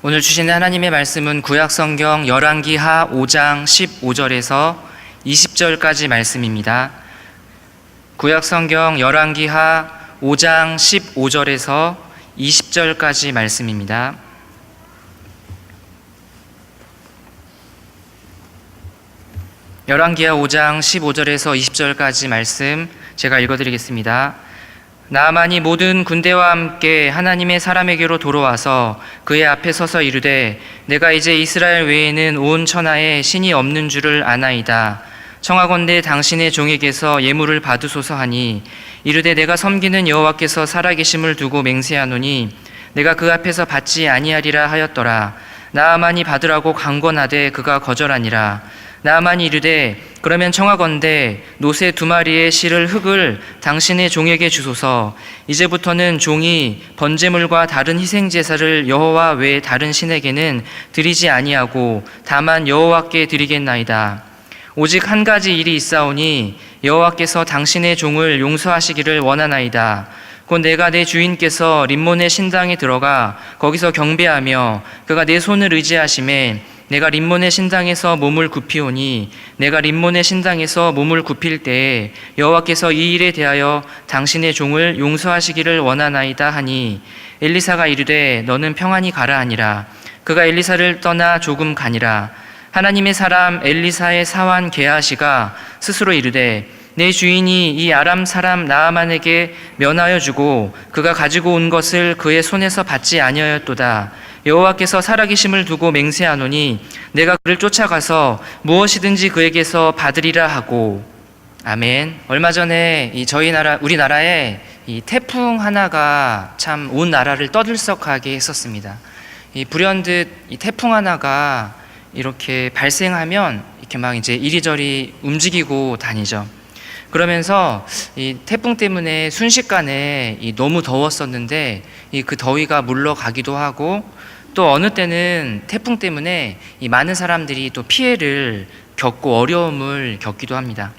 오늘 주신 하나님의 말씀은 구약 성경 열왕기하 5장 15절에서 20절까지 말씀입니다. 구약 성경 열왕기하 5장 15절에서 20절까지 말씀입니다. 열왕기하 5장 15절에서 20절까지 말씀 제가 읽어 드리겠습니다. 나아만이 모든 군대와 함께 하나님의 사람에게로 돌아와서 그의 앞에 서서 이르되 내가 이제 이스라엘 외에는 온 천하에 신이 없는 줄을 아나이다. 청하건대 당신의 종에게서 예물을 받으소서 하니 이르되 내가 섬기는 여호와께서 살아계심을 두고 맹세하노니 내가 그 앞에서 받지 아니하리라 하였더라. 나아만이 받으라고 강권하되 그가 거절하니라. 나아만이 이르되 그러면 청하건대 노새 두 마리의 실을 흙을 당신의 종에게 주소서. 이제부터는 종이 번제물과 다른 희생 제사를 여호와 외 다른 신에게는 드리지 아니하고 다만 여호와께 드리겠나이다. 오직 한 가지 일이 있사오니 여호와께서 당신의 종을 용서하시기를 원하나이다. 곧 내가 내 주인께서 림몬의 신당에 들어가 거기서 경배하며 그가 내 손을 의지하심에 내가 림몬의 신당에서 몸을 굽히오니 내가 림몬의 신당에서 몸을 굽힐 때에 여호와께서 이 일에 대하여 당신의 종을 용서하시기를 원하나이다 하니 엘리사가 이르되 너는 평안히 가라 하니라. 그가 엘리사를 떠나 조금 가니라. 하나님의 사람 엘리사의 사환 게하시가 스스로 이르되 내 주인이 이 아람 사람 나아만에게 면하여 주고 그가 가지고 온 것을 그의 손에서 받지 아니하였도다 여호와께서 살아계심을 두고 맹세하노니 내가 그를 쫓아가서 무엇이든지 그에게서 받으리라 하고 아멘. 얼마 전에 이 저희 나라 우리나라에 이 태풍 하나가 참 온 나라를 떠들썩하게 했었습니다. 이 불현듯 이 태풍 하나가 이렇게 발생하면 이렇게 막 이제 이리저리 움직이고 다니죠. 그러면서 이 태풍 때문에 순식간에 이 너무 더웠었는데 이 그 더위가 물러가기도 하고 또 어느 때는 태풍 때문에 이 많은 사람들이 또 피해를 겪고 어려움을 겪기도 합니다.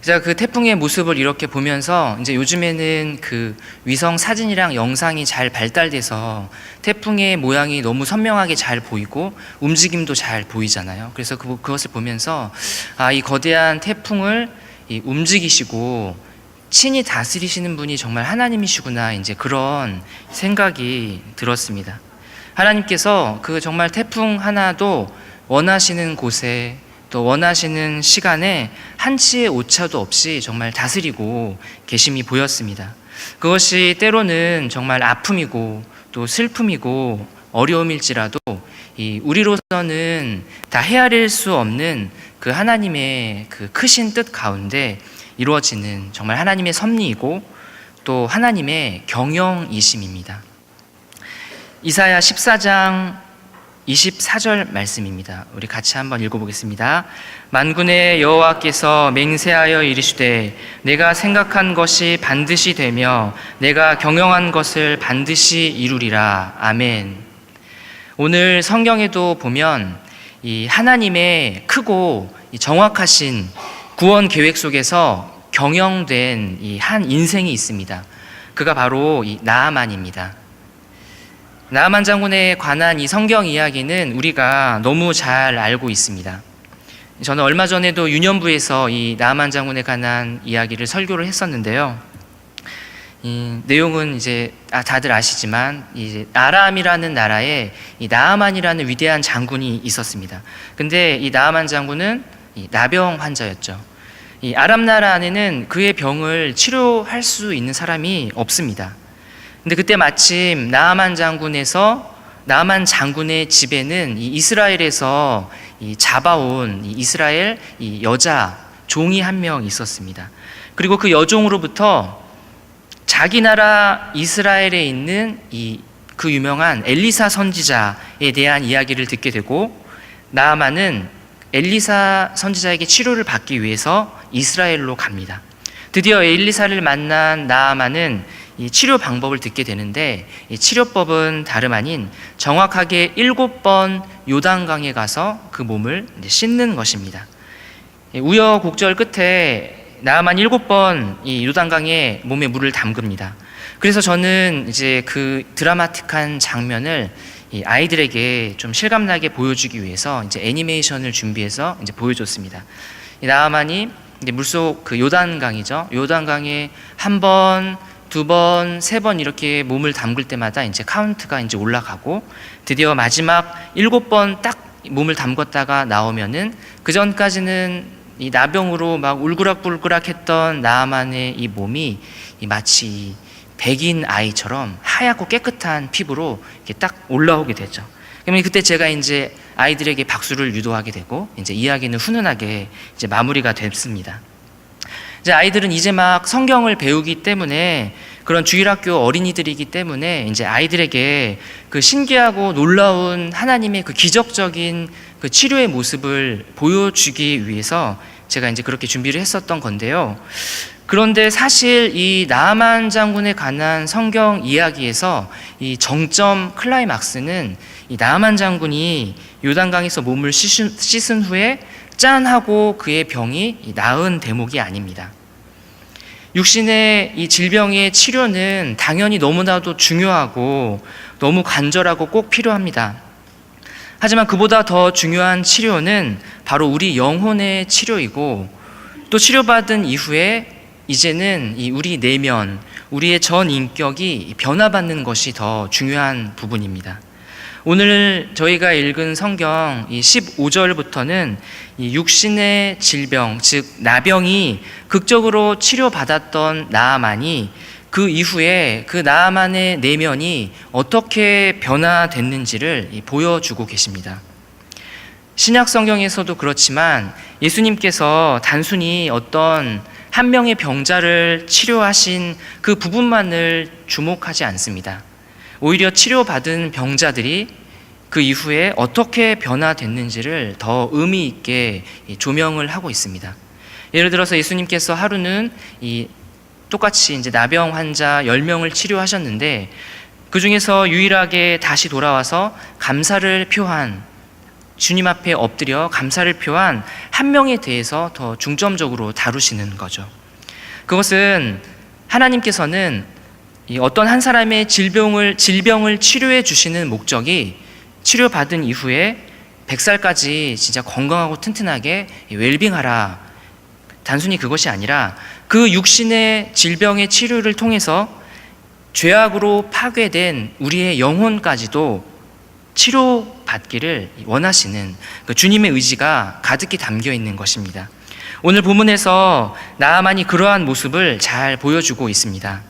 제가 그 태풍의 모습을 이렇게 보면서 이제 요즘에는 그 위성 사진이랑 영상이 잘 발달돼서 태풍의 모양이 너무 선명하게 잘 보이고 움직임도 잘 보이잖아요. 그래서 그, 그것을 보면서 아, 이 거대한 태풍을 이 움직이시고 친히 다스리시는 분이 정말 하나님이시구나 이제 그런 생각이 들었습니다. 하나님께서 그 정말 태풍 하나도 원하시는 곳에 또 원하시는 시간에 한치의 오차도 없이 정말 다스리고 계심이 보였습니다. 그것이 때로는 정말 아픔이고 또 슬픔이고 어려움일지라도 이 우리로서는 다 헤아릴 수 없는 그 하나님의 그 크신 뜻 가운데 이루어지는 정말 하나님의 섭리이고 또 하나님의 경영이심입니다. 이사야 14장 24절 말씀입니다. 우리 같이 한번 읽어보겠습니다. 만군의 여호와께서 맹세하여 이르시되 내가 생각한 것이 반드시 되며 내가 경영한 것을 반드시 이루리라. 아멘. 오늘 성경에도 보면 이 하나님의 크고 정확하신 구원 계획 속에서 경영된 이 한 인생이 있습니다. 그가 바로 이 나아만입니다. 나아만 장군에 관한 이 성경 이야기는 우리가 너무 잘 알고 있습니다. 저는 얼마 전에도 유년부에서 이 나아만 장군에 관한 이야기를 설교를 했었는데요. 이 내용은 이제 아, 다들 아시지만 이제 아람이라는 나라에 이 나아만이라는 위대한 장군이 있었습니다. 근데 이 나아만 장군은 이 나병 환자였죠. 이 아람 나라 안에는 그의 병을 치료할 수 있는 사람이 없습니다. 근데 그때 마침 나아만 장군에서 나아만 장군의 집에는 이 이스라엘에서 이 잡아온 이 이스라엘 이 여자 종이 한 명 있었습니다. 그리고 그 여종으로부터 자기 나라 이스라엘에 있는 이 그 유명한 엘리사 선지자에 대한 이야기를 듣게 되고 나아만은 엘리사 선지자에게 치료를 받기 위해서 이스라엘로 갑니다. 드디어 엘리사를 만난 나아만은 이 치료 방법을 듣게 되는데 이 치료법은 다름 아닌 정확하게 일곱 번 요단강에 가서 그 몸을 씻는 것입니다. 우여곡절 끝에 나만 일곱 번 이 요단강에 몸에 물을 담급니다. 그래서 저는 이제 그 드라마틱한 장면을 이 아이들에게 좀 실감나게 보여주기 위해서 이제 애니메이션을 준비해서 이제 보여줬습니다. 이 나아만이 이제 물속 그 요단강이죠. 요단강에 한 번, 두 번, 세 번 이렇게 몸을 담글 때마다 이제 카운트가 이제 올라가고 드디어 마지막 일곱 번 딱 몸을 담궜다가 나오면은 그 전까지는 이 나병으로 막 울그락불그락했던 나아만의 이 몸이 이 마치 이 백인 아이처럼 하얗고 깨끗한 피부로 이렇게 딱 올라오게 되죠. 그러면 그때 제가 이제 아이들에게 박수를 유도하게 되고 이제 이야기는 훈훈하게 이제 마무리가 됐습니다. 이제 아이들은 이제 막 성경을 배우기 때문에 그런 주일학교 어린이들이기 때문에 이제 아이들에게 그 신기하고 놀라운 하나님의 그 기적적인 그 치료의 모습을 보여주기 위해서 제가 이제 그렇게 준비를 했었던 건데요. 그런데 사실 이 나만 장군에 관한 성경 이야기에서 이 정점 클라이막스는 이 나만 장군이 요단강에서 몸을 씻은, 씻은 후에 짠 하고 그의 병이 이 나은 대목이 아닙니다. 육신의 이 질병의 치료는 당연히 너무나도 중요하고 너무 간절하고 꼭 필요합니다. 하지만 그보다 더 중요한 치료는 바로 우리 영혼의 치료이고 또 치료받은 이후에 이제는 이 우리 내면, 우리의 전 인격이 변화받는 것이 더 중요한 부분입니다. 오늘 저희가 읽은 성경 이 15절부터는 이 육신의 질병, 즉 나병이 극적으로 치료받았던 나아만이 그 이후에 그 나아만의 내면이 어떻게 변화됐는지를 이 보여주고 계십니다. 신약 성경에서도 그렇지만 예수님께서 단순히 어떤 한 명의 병자를 치료하신 그 부분만을 주목하지 않습니다. 오히려 치료받은 병자들이 그 이후에 어떻게 변화됐는지를 더 의미 있게 조명을 하고 있습니다. 예를 들어서 예수님께서 하루는 이 똑같이 이제 나병 환자 10명을 치료하셨는데 그 중에서 유일하게 다시 돌아와서 감사를 표한 주님 앞에 엎드려 감사를 표한 한 명에 대해서 더 중점적으로 다루시는 거죠. 그것은 하나님께서는 이 어떤 한 사람의 질병을 질병을 치료해 주시는 목적이 치료받은 이후에 100살까지 진짜 건강하고 튼튼하게 웰빙하라. 단순히 그것이 아니라 그 육신의 질병의 치료를 통해서 죄악으로 파괴된 우리의 영혼까지도 치료받기를 원하시는 그 주님의 의지가 가득히 담겨 있는 것입니다. 오늘 본문에서 나아만이 그러한 모습을 잘 보여주고 있습니다.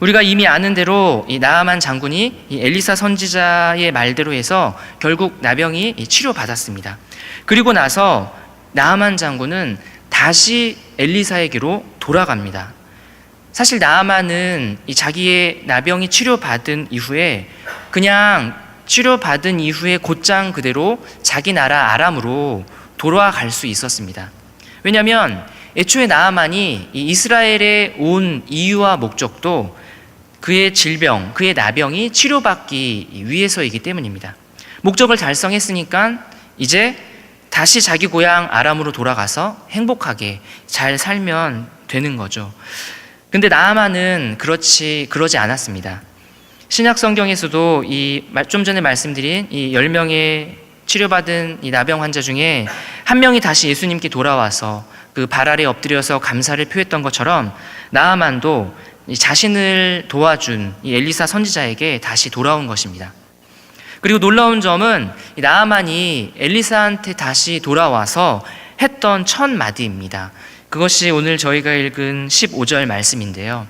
우리가 이미 아는 대로 이 나아만 장군이 이 엘리사 선지자의 말대로 해서 결국 나병이 치료받았습니다. 그리고 나서 나아만 장군은 다시 엘리사에게로 돌아갑니다. 사실 나아만은 이 자기의 나병이 치료받은 이후에 그냥 치료받은 이후에 곧장 그대로 자기 나라 아람으로 돌아갈 수 있었습니다. 왜냐하면 애초에 나아만이 이스라엘에 온 이유와 목적도 그의 질병, 그의 나병이 치료받기 위해서이기 때문입니다. 목적을 달성했으니까 이제 다시 자기 고향 아람으로 돌아가서 행복하게 잘 살면 되는 거죠. 근데 나아만은 그렇지 그러지 않았습니다. 신약 성경에서도 이 좀 전에 말씀드린 이 10명의 치료받은 이 나병 환자 중에 한 명이 다시 예수님께 돌아와서 그 발 아래 엎드려서 감사를 표했던 것처럼 나아만도 자신을 도와준 이 엘리사 선지자에게 다시 돌아온 것입니다. 그리고 놀라운 점은 나아만이 엘리사한테 다시 돌아와서 했던 첫 마디입니다. 그것이 오늘 저희가 읽은 15절 말씀인데요.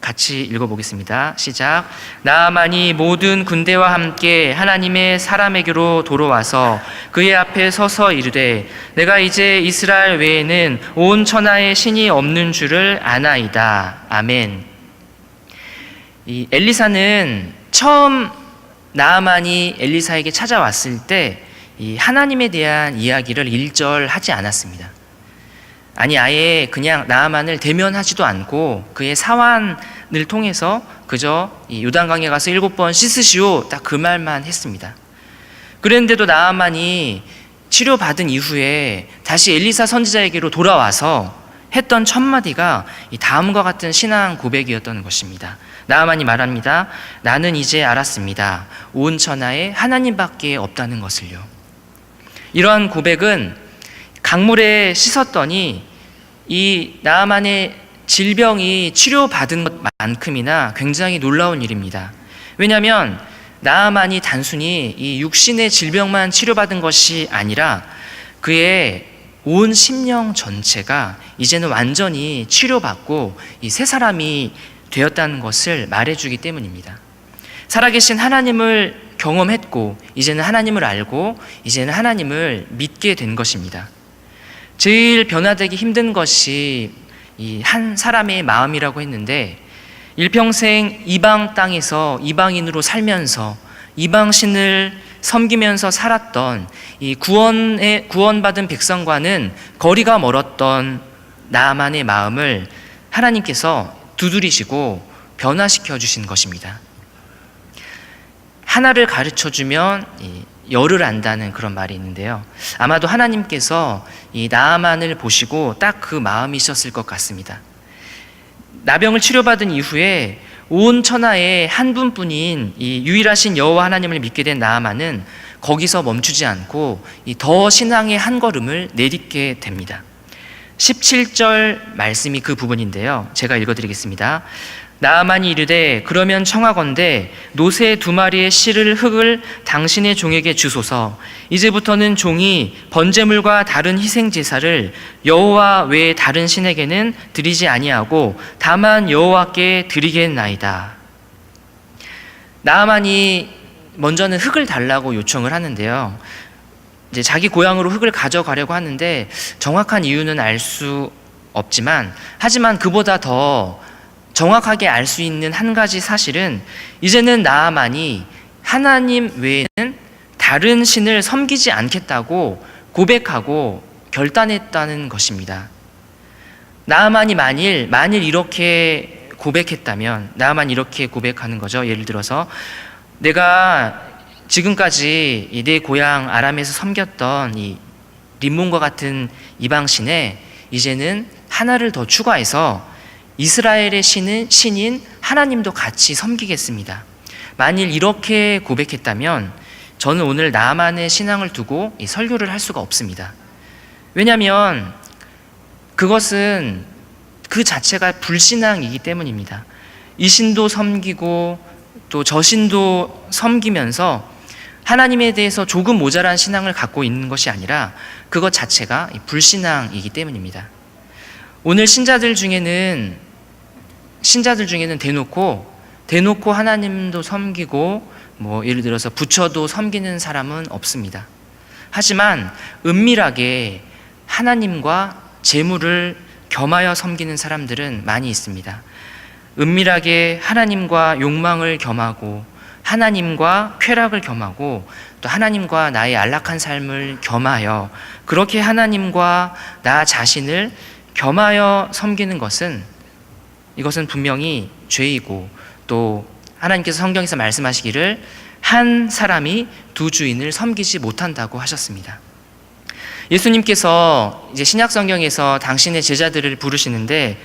같이 읽어보겠습니다. 시작. 나아만이 모든 군대와 함께 하나님의 사람에게로 돌아와서 그의 앞에 서서 이르되 내가 이제 이스라엘 외에는 온 천하에 신이 없는 줄을 아나이다. 아멘. 이 엘리사는 처음 나아만이 엘리사에게 찾아왔을 때 이 하나님에 대한 이야기를 일절 하지 않았습니다. 아니 아예 그냥 나아만을 대면하지도 않고 그의 사환을 통해서 그저 이 요단강에 가서 일곱 번 씻으시오 딱 그 말만 했습니다. 그랬는데도 나아만이 치료받은 이후에 다시 엘리사 선지자에게로 돌아와서 했던 첫 마디가 이 다음과 같은 신앙 고백이었던 것입니다. 나아만이 말합니다. 나는 이제 알았습니다. 온 천하에 하나님밖에 없다는 것을요. 이러한 고백은 강물에 씻었더니 이 나아만의 질병이 치료받은 것만큼이나 굉장히 놀라운 일입니다. 왜냐하면 나아만이 단순히 이 육신의 질병만 치료받은 것이 아니라 그의 온 심령 전체가 이제는 완전히 치료받고 이새 사람이 되었다는 것을 말해주기 때문입니다. 살아계신 하나님을 경험했고 이제는 하나님을 알고 이제는 하나님을 믿게 된 것입니다. 제일 변화되기 힘든 것이 이 한 사람의 마음이라고 했는데 일평생 이방 땅에서 이방인으로 살면서 이방신을 섬기면서 살았던 이 구원에 구원받은 백성과는 거리가 멀었던 나만의 마음을 하나님께서 두드리시고 변화시켜 주신 것입니다. 하나를 가르쳐 주면 열을 안다는 그런 말이 있는데요. 아마도 하나님께서 이 나아만을 보시고 딱 그 마음이셨을 것 같습니다. 나병을 치료받은 이후에 온 천하에 한 분뿐인 이 유일하신 여호와 하나님을 믿게 된 나아만은 거기서 멈추지 않고 이더 신앙의 한 걸음을 내딛게 됩니다. 17절 말씀이 그 부분인데요. 제가 읽어드리겠습니다. 나아만이 이르되 그러면 청하건대 노새 두 마리의 실을 흙을 당신의 종에게 주소서 이제부터는 종이 번제물과 다른 희생 제사를 여호와 외에 다른 신에게는 드리지 아니하고 다만 여호와께 드리겠나이다. 나아만이 먼저는 흙을 달라고 요청을 하는데요. 이제 자기 고향으로 흙을 가져가려고 하는데 정확한 이유는 알 수 없지만 하지만 그보다 더 정확하게 알 수 있는 한 가지 사실은 이제는 나아만이 하나님 외에는 다른 신을 섬기지 않겠다고 고백하고 결단했다는 것입니다. 나아만이 만일 만일 이렇게 고백했다면 나아만 이렇게 고백하는 거죠. 예를 들어서 내가 지금까지 내 고향 아람에서 섬겼던 이 림몬과 같은 이방 신에 이제는 하나를 더 추가해서 이스라엘의 신은 신인 하나님도 같이 섬기겠습니다. 만일 이렇게 고백했다면 저는 오늘 나만의 신앙을 두고 이 설교를 할 수가 없습니다. 왜냐하면 그것은 그 자체가 불신앙이기 때문입니다. 이 신도 섬기고 또 저 신도 섬기면서 하나님에 대해서 조금 모자란 신앙을 갖고 있는 것이 아니라 그것 자체가 불신앙이기 때문입니다. 오늘 신자들 중에는 신자들 중에는 대놓고 대놓고 하나님도 섬기고 뭐 예를 들어서 부처도 섬기는 사람은 없습니다. 하지만 은밀하게 하나님과 재물을 겸하여 섬기는 사람들은 많이 있습니다. 은밀하게 하나님과 욕망을 겸하고 하나님과 쾌락을 겸하고 또 하나님과 나의 안락한 삶을 겸하여 그렇게 하나님과 나 자신을 겸하여 섬기는 것은 이것은 분명히 죄이고 또 하나님께서 성경에서 말씀하시기를 한 사람이 두 주인을 섬기지 못한다고 하셨습니다. 예수님께서 이제 신약 성경에서 당신의 제자들을 부르시는데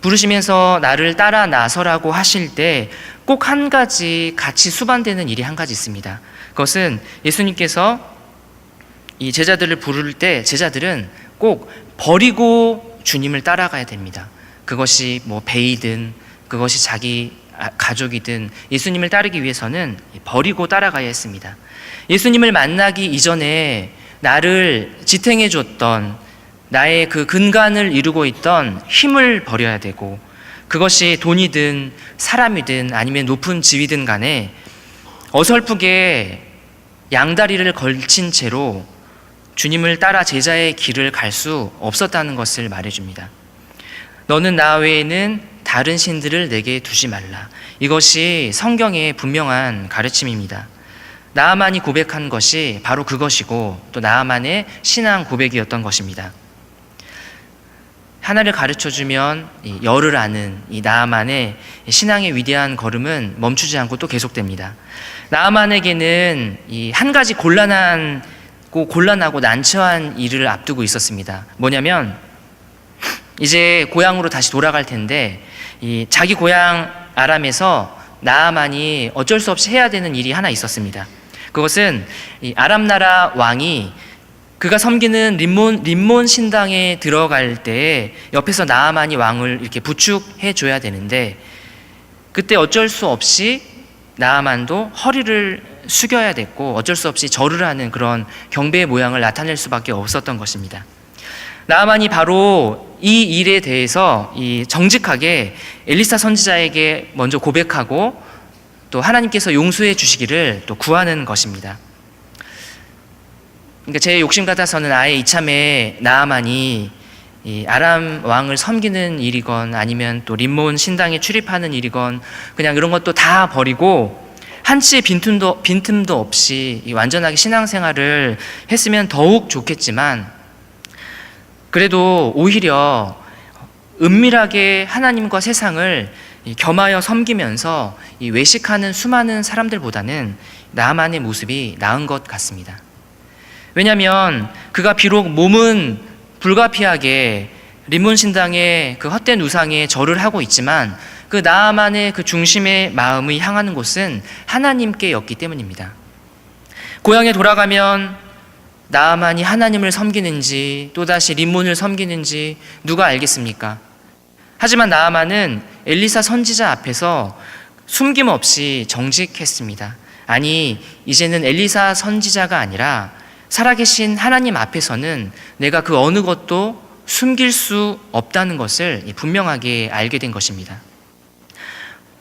부르시면서 나를 따라 나서라고 하실 때 꼭 한 가지 같이 수반되는 일이 한 가지 있습니다. 그것은 예수님께서 이 제자들을 부를 때 제자들은 꼭 버리고 주님을 따라가야 됩니다. 그것이 뭐 배이든 그것이 자기 가족이든 예수님을 따르기 위해서는 버리고 따라가야 했습니다. 예수님을 만나기 이전에 나를 지탱해 줬던 나의 그 근간을 이루고 있던 힘을 버려야 되고 그것이 돈이든 사람이든 아니면 높은 지위든 간에 어설프게 양다리를 걸친 채로 주님을 따라 제자의 길을 갈 수 없었다는 것을 말해줍니다. 너는 나 외에는 다른 신들을 내게 두지 말라. 이것이 성경의 분명한 가르침입니다. 나아만이 고백한 것이 바로 그것이고 또 나아만의 신앙 고백이었던 것입니다. 하나를 가르쳐 주면 열을 아는 이 나아만의 신앙의 위대한 걸음은 멈추지 않고 또 계속됩니다. 나아만에게는 이 한 가지 곤란한 곤란하고 난처한 일을 앞두고 있었습니다. 뭐냐면 이제 고향으로 다시 돌아갈 텐데 이 자기 고향 아람에서 나아만이 어쩔 수 없이 해야 되는 일이 하나 있었습니다. 그것은 이 아람 나라 왕이 그가 섬기는 림몬 림몬 신당에 들어갈 때 옆에서 나아만이 왕을 이렇게 부축해 줘야 되는데 그때 어쩔 수 없이 나아만도 허리를 숙여야 됐고 어쩔 수 없이 절을 하는 그런 경배의 모양을 나타낼 수밖에 없었던 것입니다. 나아만이 바로 이 일에 대해서 이 정직하게 엘리사 선지자에게 먼저 고백하고 또 하나님께서 용서해 주시기를 또 구하는 것입니다. 그러니까 제 욕심 같아서는 아예 이참에 나아만이 이 아람 왕을 섬기는 일이건 아니면 또 림몬 신당에 출입하는 일이건 그냥 이런 것도 다 버리고 한치의 빈틈도 빈틈도 없이 이 완전하게 신앙생활을 했으면 더욱 좋겠지만 그래도 오히려 은밀하게 하나님과 세상을 이 겸하여 섬기면서 이 외식하는 수많은 사람들보다는 나만의 모습이 나은 것 같습니다. 왜냐하면 그가 비록 몸은 불가피하게 림몬 신당의 그 헛된 우상에 절을 하고 있지만 그 나만의 그 중심의 마음이 향하는 곳은 하나님께였기 때문입니다. 고향에 돌아가면 나만이 하나님을 섬기는지 또다시 림몬을 섬기는지 누가 알겠습니까? 하지만 나아만은 엘리사 선지자 앞에서 숨김없이 정직했습니다. 아니, 이제는 엘리사 선지자가 아니라 살아계신 하나님 앞에서는 내가 그 어느 것도 숨길 수 없다는 것을 분명하게 알게 된 것입니다.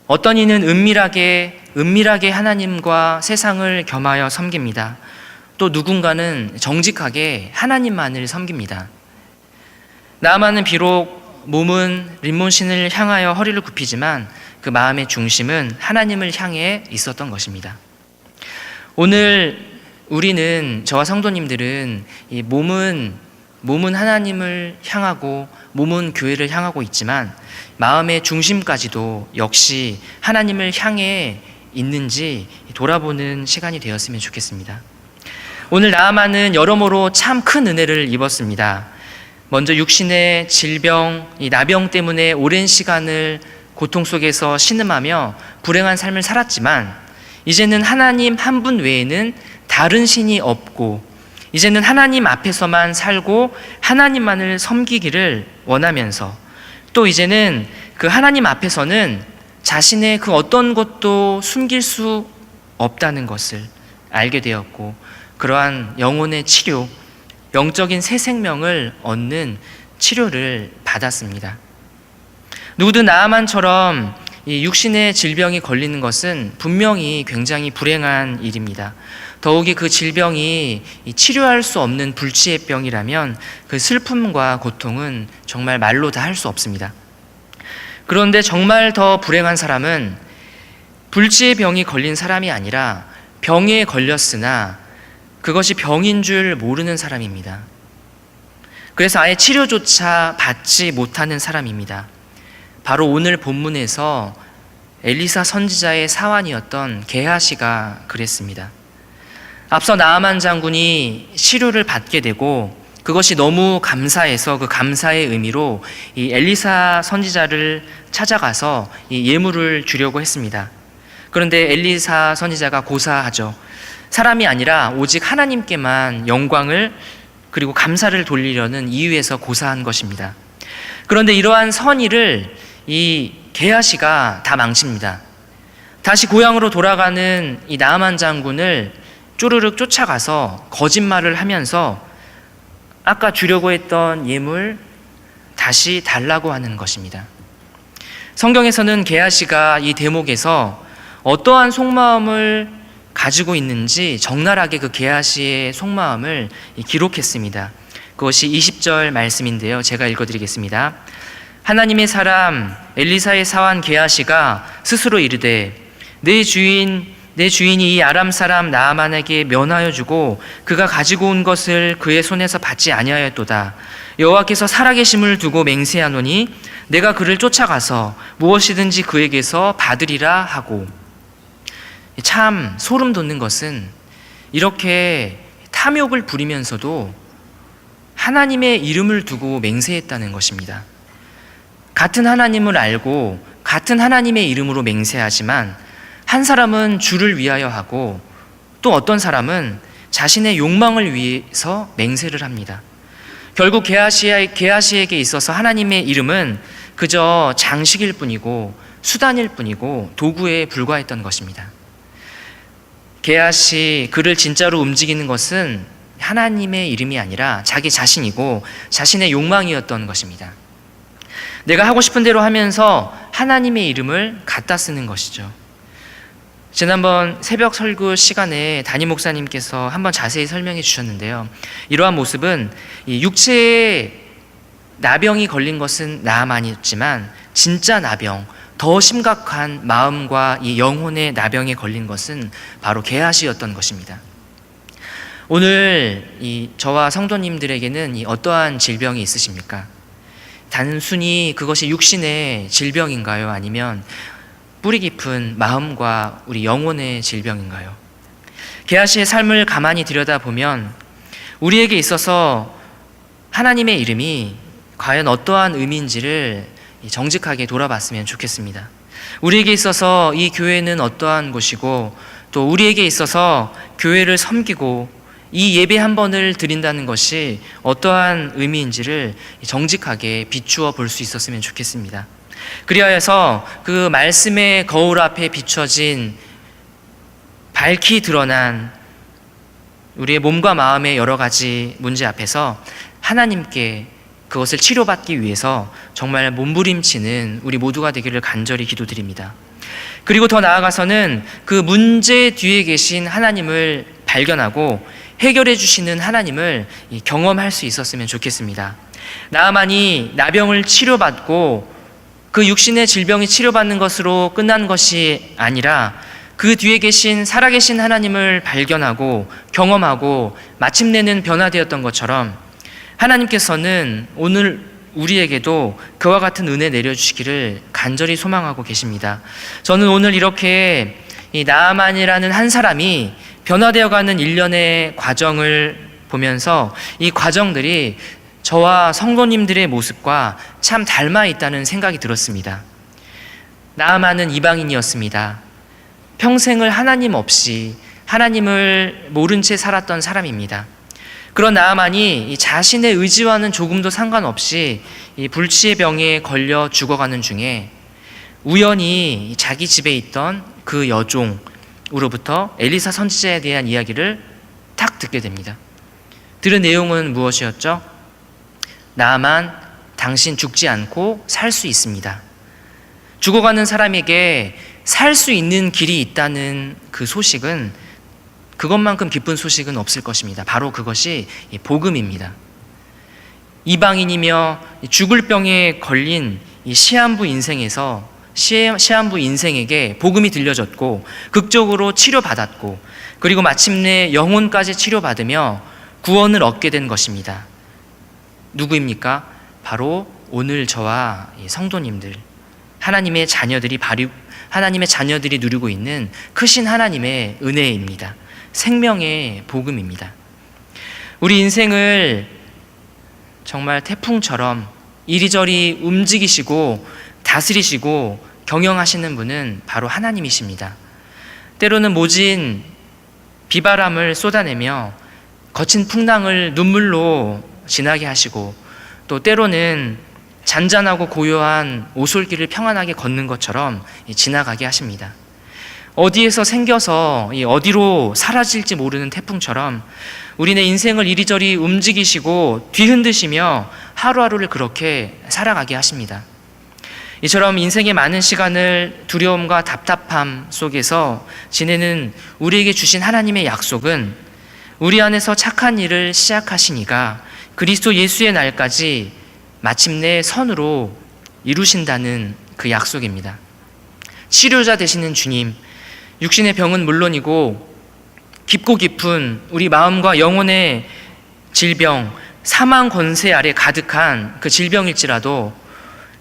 어떤 이는 은밀하게, 은밀하게 하나님과 세상을 겸하여 섬깁니다. 또 누군가는 정직하게 하나님만을 섬깁니다. 나만은 비록 몸은 림몬신을 향하여 허리를 굽히지만 그 마음의 중심은 하나님을 향해 있었던 것입니다. 오늘 우리는 저와 성도님들은 이 몸은 몸은 하나님을 향하고 몸은 교회를 향하고 있지만 마음의 중심까지도 역시 하나님을 향해 있는지 돌아보는 시간이 되었으면 좋겠습니다. 오늘 나아만은 여러모로 참 큰 은혜를 입었습니다. 먼저 육신의 질병, 이 나병 때문에 오랜 시간을 고통 속에서 신음하며 불행한 삶을 살았지만 이제는 하나님 한 분 외에는 다른 신이 없고 이제는 하나님 앞에서만 살고 하나님만을 섬기기를 원하면서 또 이제는 그 하나님 앞에서는 자신의 그 어떤 것도 숨길 수 없다는 것을 알게 되었고 그러한 영혼의 치료, 영적인 새 생명을 얻는 치료를 받았습니다. 누구든 나아만처럼 이 육신의 질병이 걸리는 것은 분명히 굉장히 불행한 일입니다. 더욱이 그 질병이 치료할 수 없는 불치의 병이라면 그 슬픔과 고통은 정말 말로 다 할 수 없습니다. 그런데 정말 더 불행한 사람은 불치의 병이 걸린 사람이 아니라 병에 걸렸으나 그것이 병인 줄 모르는 사람입니다. 그래서 아예 치료조차 받지 못하는 사람입니다. 바로 오늘 본문에서 엘리사 선지자의 사환이었던 게하시가 그랬습니다. 앞서 나아만 장군이 치료를 받게 되고 그것이 너무 감사해서 그 감사의 의미로 이 엘리사 선지자를 찾아가서 이 예물을 주려고 했습니다. 그런데 엘리사 선지자가 고사하죠. 사람이 아니라 오직 하나님께만 영광을 그리고 감사를 돌리려는 이유에서 고사한 것입니다. 그런데 이러한 선의를 이 게하시가 다 망칩니다. 다시 고향으로 돌아가는 이 나만 장군을 쪼르륵 쫓아가서 거짓말을 하면서 아까 주려고 했던 예물 다시 달라고 하는 것입니다. 성경에서는 게하시가 이 대목에서 어떠한 속마음을 가지고 있는지 적나라하게 그 게하시의 속마음을 기록했습니다. 그것이 20절 말씀인데요. 제가 읽어드리겠습니다. 하나님의 사람 엘리사의 사환 게하시가 스스로 이르되 내 주인 내 주인이 이 아람 사람 나아만에게 면하여 주고 그가 가지고 온 것을 그의 손에서 받지 아니하였도다. 여호와께서 살아계심을 두고 맹세하노니 내가 그를 쫓아가서 무엇이든지 그에게서 받으리라 하고 참 소름 돋는 것은 이렇게 탐욕을 부리면서도 하나님의 이름을 두고 맹세했다는 것입니다. 같은 하나님을 알고 같은 하나님의 이름으로 맹세하지만 한 사람은 주를 위하여 하고 또 어떤 사람은 자신의 욕망을 위해서 맹세를 합니다. 결국 게하시 게하시에게 있어서 하나님의 이름은 그저 장식일 뿐이고 수단일 뿐이고 도구에 불과했던 것입니다. 게하시 그를 진짜로 움직이는 것은 하나님의 이름이 아니라 자기 자신이고 자신의 욕망이었던 것입니다. 내가 하고 싶은 대로 하면서 하나님의 이름을 갖다 쓰는 것이죠. 지난번 새벽 설교 시간에 담임 목사님께서 한번 자세히 설명해 주셨는데요. 이러한 모습은 이 육체에 나병이 걸린 것은 나만이었지만 진짜 나병, 더 심각한 마음과 이 영혼의 나병에 걸린 것은 바로 게하시였던 것입니다. 오늘 이 저와 성도님들에게는 이 어떠한 질병이 있으십니까? 단순히 그것이 육신의 질병인가요? 아니면 뿌리 깊은 마음과 우리 영혼의 질병인가요? 게하시의 삶을 가만히 들여다보면 우리에게 있어서 하나님의 이름이 과연 어떠한 의미인지를 정직하게 돌아봤으면 좋겠습니다. 우리에게 있어서 이 교회는 어떠한 곳이고 또 우리에게 있어서 교회를 섬기고 이 예배 한 번을 드린다는 것이 어떠한 의미인지를 정직하게 비추어 볼 수 있었으면 좋겠습니다. 그리하여서 그 말씀의 거울 앞에 비춰진 밝히 드러난 우리의 몸과 마음의 여러 가지 문제 앞에서 하나님께 그것을 치료받기 위해서 정말 몸부림치는 우리 모두가 되기를 간절히 기도드립니다. 그리고 더 나아가서는 그 문제 뒤에 계신 하나님을 발견하고 해결해 주시는 하나님을 경험할 수 있었으면 좋겠습니다. 나만이 나병을 치료받고 그 육신의 질병이 치료받는 것으로 끝난 것이 아니라 그 뒤에 계신 살아계신 하나님을 발견하고 경험하고 마침내는 변화되었던 것처럼 하나님께서는 오늘 우리에게도 그와 같은 은혜 내려주시기를 간절히 소망하고 계십니다. 저는 오늘 이렇게 이 나아만이라는 한 사람이 변화되어가는 일련의 과정을 보면서 이 과정들이 저와 성도님들의 모습과 참 닮아 있다는 생각이 들었습니다. 나아만은 이방인이었습니다. 평생을 하나님 없이 하나님을 모른 채 살았던 사람입니다. 그런 나아만이 자신의 의지와는 조금도 상관없이 불치의 병에 걸려 죽어가는 중에 우연히 자기 집에 있던 그 여종 으로부터 엘리사 선지자에 대한 이야기를 탁 듣게 됩니다. 들은 내용은 무엇이었죠? 나만 당신 죽지 않고 살 수 있습니다. 죽어가는 사람에게 살 수 있는 길이 있다는 그 소식은 그것만큼 기쁜 소식은 없을 것입니다. 바로 그것이 복음입니다. 이방인이며 죽을 병에 걸린 시한부 인생에서 시한부 인생에게 복음이 들려졌고 극적으로 치료받았고 그리고 마침내 영혼까지 치료받으며 구원을 얻게 된 것입니다. 누구입니까? 바로 오늘 저와 성도님들 하나님의 자녀들이 바리, 하나님의 자녀들이 누리고 있는 크신 하나님의 은혜입니다. 생명의 복음입니다. 우리 인생을 정말 태풍처럼 이리저리 움직이시고 다스리시고 경영하시는 분은 바로 하나님이십니다. 때로는 모진 비바람을 쏟아내며 거친 풍랑을 눈물로 지나게 하시고 또 때로는 잔잔하고 고요한 오솔길을 평안하게 걷는 것처럼 지나가게 하십니다. 어디에서 생겨서 어디로 사라질지 모르는 태풍처럼 우리네 인생을 이리저리 움직이시고 뒤흔드시며 하루하루를 그렇게 살아가게 하십니다. 이처럼 인생의 많은 시간을 두려움과 답답함 속에서 지내는 우리에게 주신 하나님의 약속은 우리 안에서 착한 일을 시작하시니가 그리스도 예수의 날까지 마침내 선으로 이루신다는 그 약속입니다. 치료자 되시는 주님, 육신의 병은 물론이고 깊고 깊은 우리 마음과 영혼의 질병, 사망 권세 아래 가득한 그 질병일지라도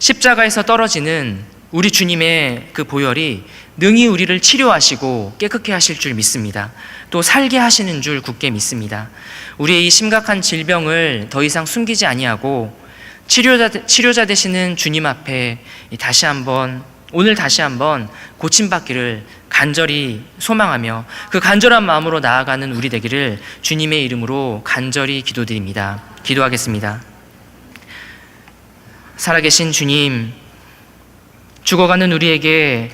십자가에서 떨어지는 우리 주님의 그 보혈이 능히 우리를 치료하시고 깨끗게 하실 줄 믿습니다. 또 살게 하시는 줄 굳게 믿습니다. 우리의 이 심각한 질병을 더 이상 숨기지 아니하고 치료자, 치료자 되시는 주님 앞에 이 다시 한번 오늘 다시 한번 고침 받기를 간절히 소망하며 그 간절한 마음으로 나아가는 우리 되기를 주님의 이름으로 간절히 기도드립니다. 기도하겠습니다. 살아계신 주님, 죽어가는 우리에게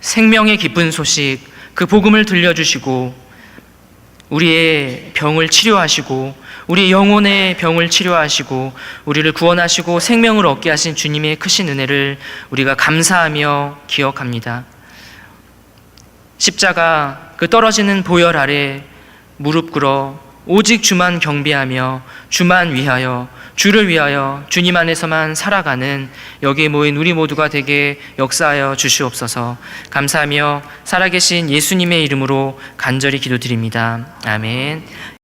생명의 기쁜 소식, 그 복음을 들려주시고, 우리의 병을 치료하시고, 우리 영혼의 병을 치료하시고, 우리를 구원하시고 생명을 얻게 하신 주님의 크신 은혜를 우리가 감사하며 기억합니다. 십자가 그 떨어지는 보혈 아래 무릎 꿇어 오직 주만 경배하며 주만 위하여 주를 위하여 주님 안에서만 살아가는 여기에 모인 우리 모두가 되게 역사하여 주시옵소서 감사하며 살아계신 예수님의 이름으로 간절히 기도드립니다. 아멘.